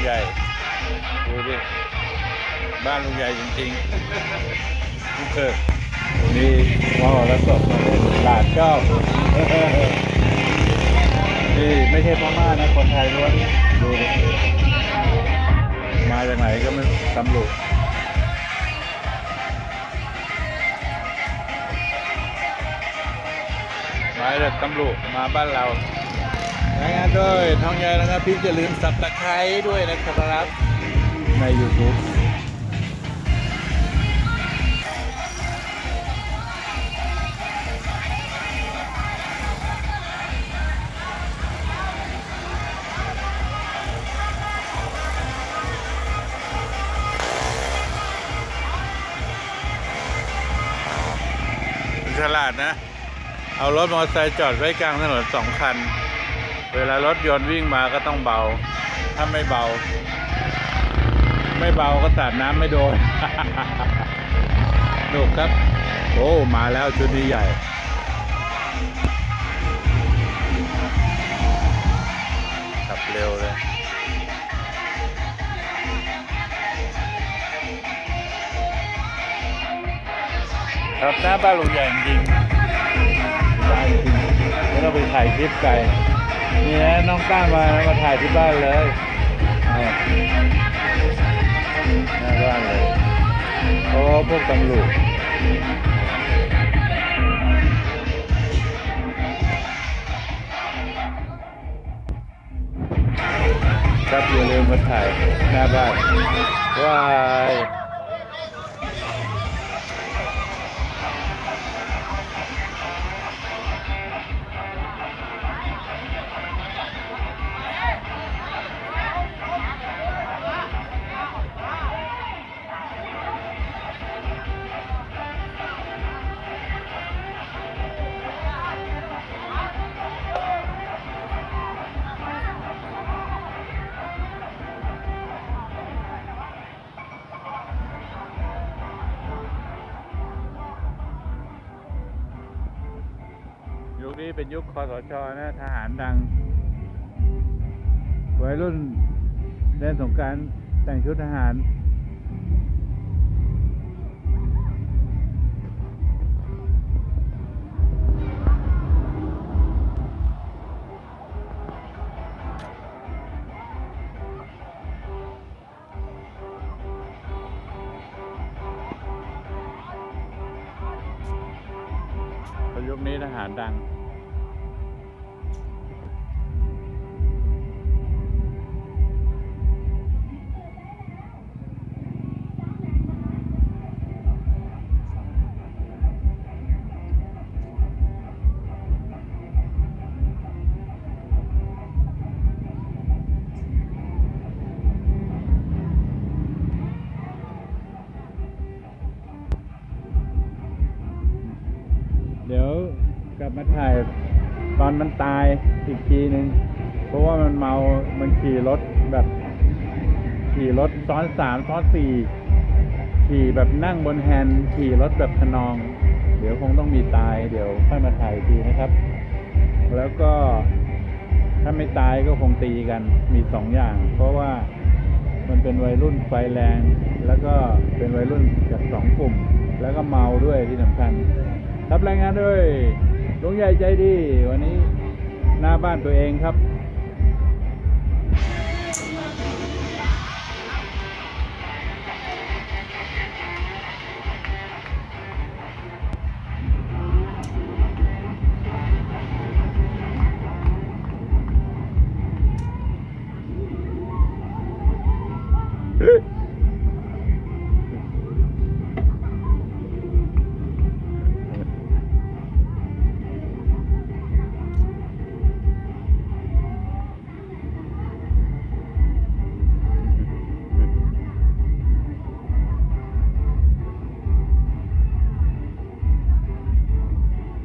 งใหญ่ ดูดิ บ้านลุงใหญ่จริงๆลูกเกิดมีมอแล้วสดมาเล่นหลาดชอบนี่ไม่ใช่พม่านะ คนไทยล้วน ดูดิ มาจากไหนก็ไม่ตำรวจมาจากตำรวจมาบ้านเรา รายงานด้วยท้องใหญ่นะครับพี่จะลืมสับตะไคร้ด้วยนะครับ ใน YouTube ฉลาดนะ เอารถมอเตอร์ไซค์จอดไว้กลางถนนสองคัน เวลารถยนต์วิ่งมาก็ต้องเบา ถ้าไม่เบา ไม่เบาก็สาดน้ำไม่โดนหนุกครับ โอ้ มาแล้วชุดนี้ใหญ่ขับเร็วเลยครับหน้าบ้านลุงใหญ่จริงบ้านจริงไม่ต้องไปถ่ายคลิปไกล นี่นะน้องต้ามามาถ่ายที่บ้านเลยหน้าบ้านเลยเพราะพวกตำรวจครับอย่าลืมมาถ่ายหน้าบ้านว้าย นี้เป็นยุคคอสชนะทหารดังวัยรุ่นเล่นสงกรารแต่งชุดทหาร ยุคนี้ทหารดัง กลับมาถ่ายตอนมันตายอีกทีหนึ่งเพราะว่ามันเมา มันขี่รถแบบ ขี่รถซ้อนสามซ้อนสี่ขี่แบบนั่งบนแฮนด์ขี่รถแบบขนอง เดี๋ยวคงต้องมีตาย เดี๋ยวค่อยมาถ่ายทีนะครับ แล้วก็ถ้าไม่ตายก็คงตีกันมีสองอย่าง เพราะว่ามันเป็นวัยรุ่นไฟแรง แล้วก็เป็นวัยรุ่นจากสองกลุ่ม แล้วก็เมาด้วยที่สำคัญรับรายงานด้วย ลุงใหญ่ใจดี วันนี้หน้าบ้านตัวเองครับ